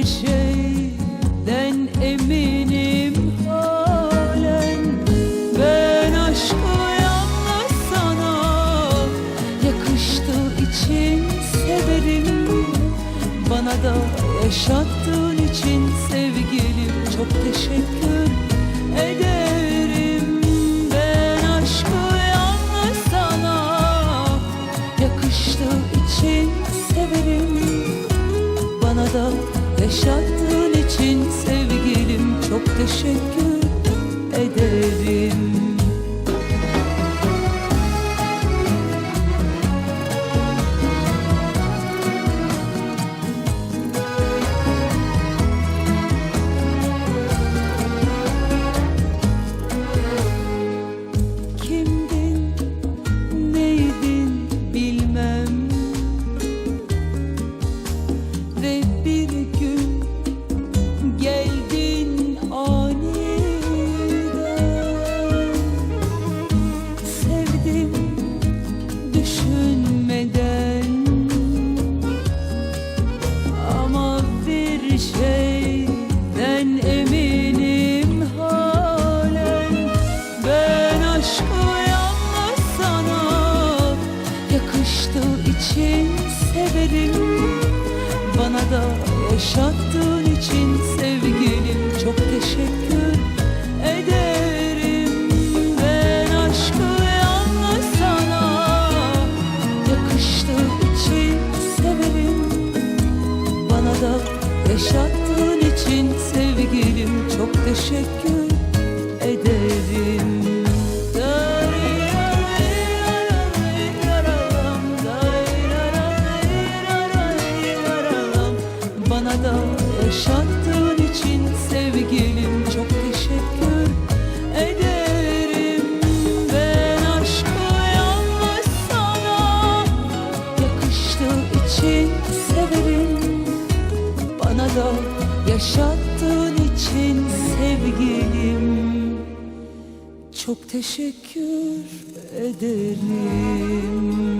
bir halen. Ben aşkı yalnız sana için severim. Bana da yaşattığın için sevgilim. Çok teşekkür teşekkür ederim Düşünmeden. Ama bir şeyden eminim halen. Ben aşkı yalnız sana için severim. Bana da yaşattığın için sevgilim. Çok teşekkür yaşattığın için sevgilim çok teşekkür ederim. Bana da yaşattığın için sevgilim yaşattığın için sevgilim. Çok teşekkür ederim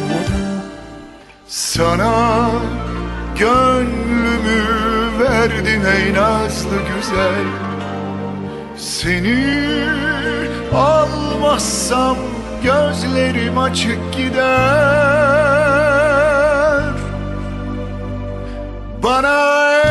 Sana gönlümü verdim ey nazlı güzel. Seni almazsam gözlerim açık gider. Bana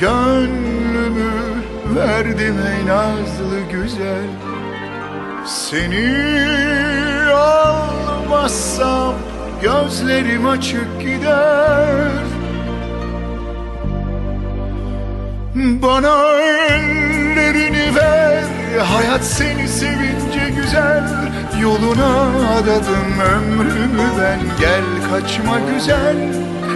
gönlümü verdim ey nazlı güzel. Seni almazsam gözlerim açık gider. Bana ellerini ver Hayat seni sevince güzel. Yoluna adadım ömrümü ben Gel kaçma güzel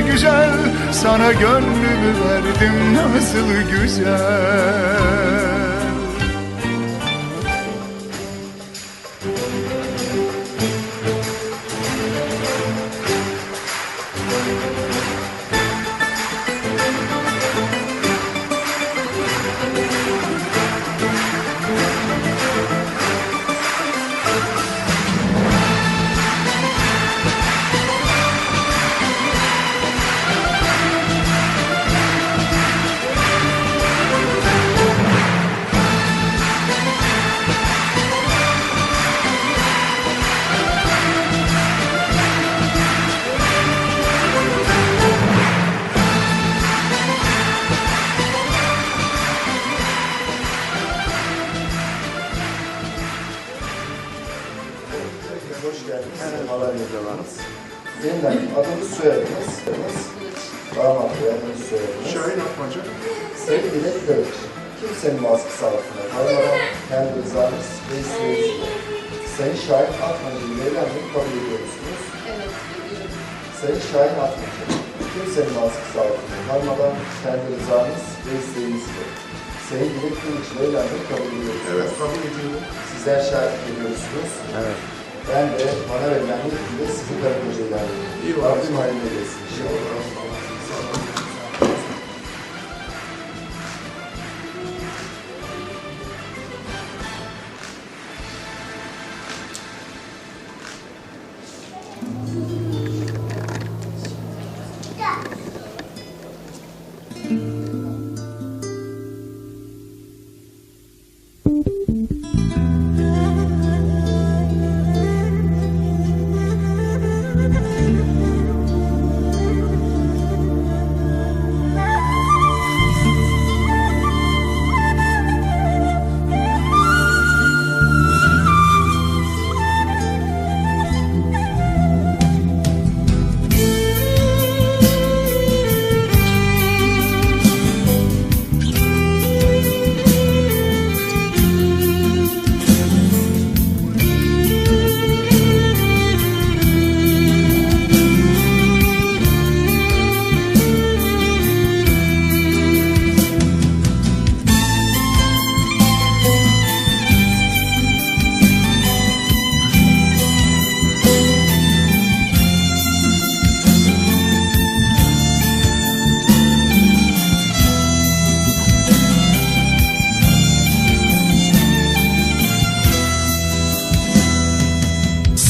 güzel Sana gönlümü verdim nasıl güzel Hoş geldiniz. Merhabalar yazılarınız. Yeniden adınız soyadınız. Damat Bey adınız soyadınız. Şahin Atmaca Sevgili Kılıç. Kimsenin baskısı altında kalmadan kendi rızanız ve isteğinizle Sayın Şahin Atmaca ile evlenmeyi kabul ediyorsunuz. Evet. Sayın Şahin Atmaca. Kimsenin baskısı altında kalmadan kendi rızanız ve isteğinizle Sevgili Kılıç ile evlenmeyi kabul ediyorsunuz. Evet kabul ediyorum Sizler şahit ediyorsunuz. Evet. Ben de bana verilen yetkide sizi karı koca ilan ediyorum. İyi var. Rabbim hayırlı eylesin inşallah.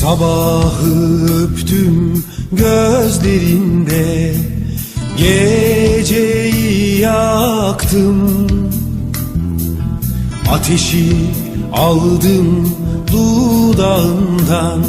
Sabahı öptüm gözlerinde Geceyi yaktım. Ateşi aldım dudağından